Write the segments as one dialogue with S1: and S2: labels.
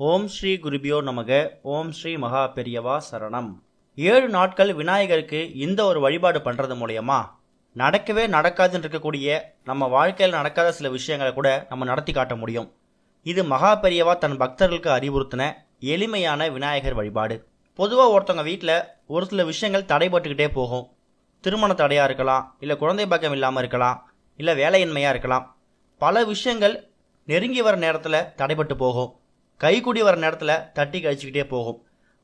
S1: ஓம் ஸ்ரீ குருபியோ நமக ஓம் ஸ்ரீ மகா பெரியவா சரணம். ஏழு நாட்கள் விநாயகருக்கு இந்த ஒரு வழிபாடு பண்ணுறது மூலயமா நடக்கவே நடக்காதுன்னு இருக்கக்கூடிய நம்ம வாழ்க்கையில் நடக்காத சில விஷயங்களை கூட நம்ம நடத்தி காட்ட முடியும். இது மகா பெரியவா தன் பக்தர்களுக்கு அறிவுறுத்தின எளிமையான விநாயகர் வழிபாடு. பொதுவாக ஒருத்தவங்க வீட்டில் ஒரு சில விஷயங்கள் தடைபட்டுக்கிட்டே போகும். திருமண தடையாக இருக்கலாம் இல்லை குழந்தை பக்கம் இல்லாமல் இருக்கலாம் இல்லை வேலையின்மையாக இருக்கலாம். பல விஷயங்கள் நெருங்கி வர நேரத்தில் தடைபட்டு போகும். கைக்குடி வர நேரத்தில் தட்டி கழிச்சுக்கிட்டே போகும்.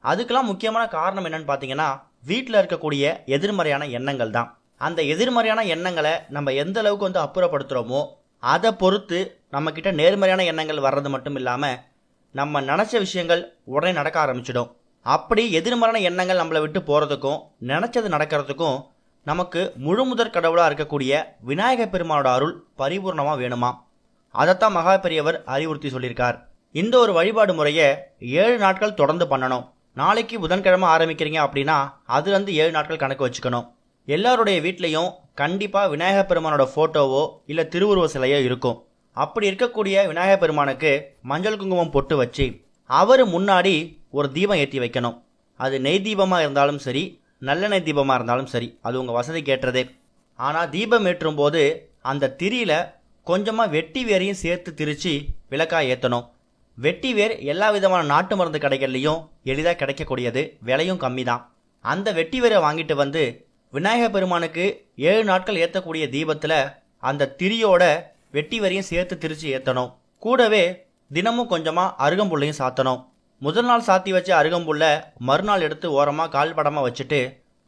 S1: அதுக்கெல்லாம் முக்கியமான காரணம் என்னன்னு பார்த்தீங்கன்னா வீட்டில் இருக்கக்கூடிய எதிர்மறையான எண்ணங்கள் தான். அந்த எதிர்மறையான எண்ணங்களை நம்ம எந்த அளவுக்கு வந்து அப்புறப்படுத்துகிறோமோ அதை பொறுத்து நம்மக்கிட்ட நேர்மறையான எண்ணங்கள் வர்றது மட்டும் இல்லாமல் நம்ம நினச்ச விஷயங்கள் உடனே நடக்க ஆரம்பிச்சிடும். அப்படி எதிர்மறையான எண்ணங்கள் நம்மளை விட்டு போகிறதுக்கும் நினச்சது நடக்கிறதுக்கும் நமக்கு முழு முதற் கடவுளாக இருக்கக்கூடிய விநாயகர் பெருமானோட அருள் பரிபூர்ணமாக வேணுமா அதைத்தான் மகா பெரியவர் அறிவுறுத்தி சொல்லியிருக்கார். இந்த ஒரு வழிபாடு முறையை ஏழு நாட்கள் தொடர்ந்து பண்ணணும். நாளைக்கு புதன்கிழமை ஆரம்பிக்கிறீங்க அப்படின்னா அதுலேருந்து ஏழு நாட்கள் கணக்கு வச்சுக்கணும். எல்லாருடைய வீட்லேயும் கண்டிப்பாக விநாயகர் பெருமானோட ஃபோட்டோவோ இல்லை திருவுருவ சிலையோ இருக்கும். அப்படி இருக்கக்கூடிய விநாயகர் பெருமானுக்கு மஞ்சள் குங்குமம் பொட்டு வச்சு அவர் முன்னாடி ஒரு தீபம் ஏற்றி வைக்கணும். அது நெய் தீபமாக இருந்தாலும் சரி நல்லெண்ணெய் தீபமாக இருந்தாலும் சரி அது உங்கள் வசதி கேட்டுறதே ஆனால் தீபம் ஏற்றும் போது அந்த திரியில கொஞ்சமாக வெட்டி வேரையும் சேர்த்து திரித்து விளக்காக ஏற்றணும் வெட்டி வேர் எல்லா விதமான நாட்டு மருந்து கடைகள்லையும் எளிதாக கிடைக்கக்கூடியது விலையும் கம்மி தான் அந்த வெட்டி வேரை வாங்கிட்டு வந்து விநாயகர் பெருமானுக்கு ஏழு நாட்கள் ஏற்றக்கூடிய தீபத்தில் அந்த திரியோட வெட்டி வரையும் சேர்த்து திரிச்சு ஏற்றணும் கூடவே தினமும் கொஞ்சமாக அருகம்புள்ளையும் சாத்தணும். முதல் நாள் சாத்தி வச்ச அருகம்புல்ல மறுநாள் எடுத்து ஓரமாக கால்படமாக வச்சுட்டு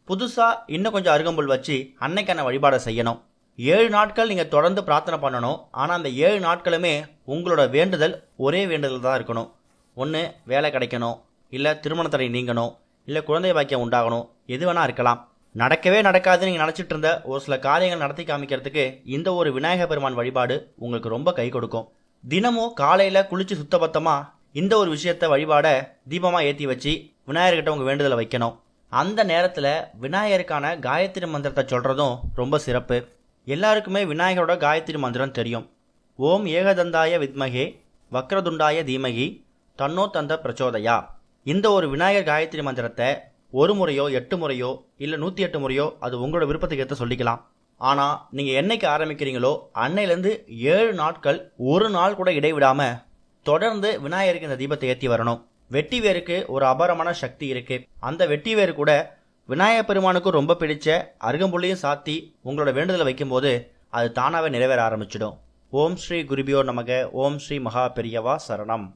S1: புதுசாக இன்னும் கொஞ்சம் அருகம்புல் வச்சு அன்னைக்கான வழிபாடை செய்யணும். ஏழு நாட்கள் நீங்கள் தொடர்ந்து பிரார்த்தனை பண்ணணும். ஆனால் அந்த ஏழு நாட்களுமே உங்களோட வேண்டுதல் ஒரே வேண்டுதல் தான் இருக்கணும். ஒன்று வேலை கிடைக்கணும். இல்லை திருமணத்தடை நீங்கணும். இல்லை குழந்தை பாக்கியம் உண்டாகணும். எது வேணால் இருக்கலாம். நடக்கவே நடக்காதுன்னு நீங்கள் நினச்சிட்டு இருந்த ஒரு சில காரியங்கள் நடத்தி காமிக்கிறதுக்கு இந்த ஒரு விநாயகர் பெருமான் வழிபாடு உங்களுக்கு ரொம்ப கை கொடுக்கும். தினமும் காலையில் குளித்து சுத்தபத்தமாக இந்த ஒரு விஷயத்த வழிபாட தீபமாக ஏற்றி வச்சு விநாயகர்கிட்ட உங்கள் வேண்டுதலை வைக்கணும். அந்த நேரத்தில் விநாயகருக்கான காயத்ரி மந்திரத்தை சொல்கிறதும் ரொம்ப சிறப்பு. எல்லாருக்குமே விநாயகரோட காயத்ரி மந்திரம் தெரியும். ஓம் ஏகதந்தாய வித்மகே வக்ரதுண்டாய தீமகி தன்னோ தந்த பிரச்சோதயா. இந்த ஒரு விநாயகர் காயத்ரி மந்திரத்தை ஒரு முறையோ எட்டு முறையோ இல்லை நூற்றி எட்டு முறையோ அது உங்களோட விருப்பத்துக்கு ஏற்ற சொல்லிக்கலாம். ஆனால் நீங்கள் என்னைக்கு ஆரம்பிக்கிறீங்களோ அன்னையிலேருந்து ஏழு நாட்கள் ஒரு நாள் கூட இடைவிடாமல் தொடர்ந்து விநாயகருக்கு இந்த தீபத்தை ஏற்றி வரணும். வெட்டி வேருக்கு ஒரு அபாரமான சக்தி இருக்குது அந்த வெட்டி வேறு கூட விநாயகப் பெருமானுக்கும் ரொம்ப பிடிச்ச அருகம்புள்ளியும் சாத்தி உங்களோட வேண்டுதலை வைக்கும்போது அது தானாகவே நிறைவேற ஆரம்பிச்சிடும். ஓம் ஸ்ரீ குருபியோ நமக. ஓம் ஸ்ரீ மகா பெரியவா சரணம்.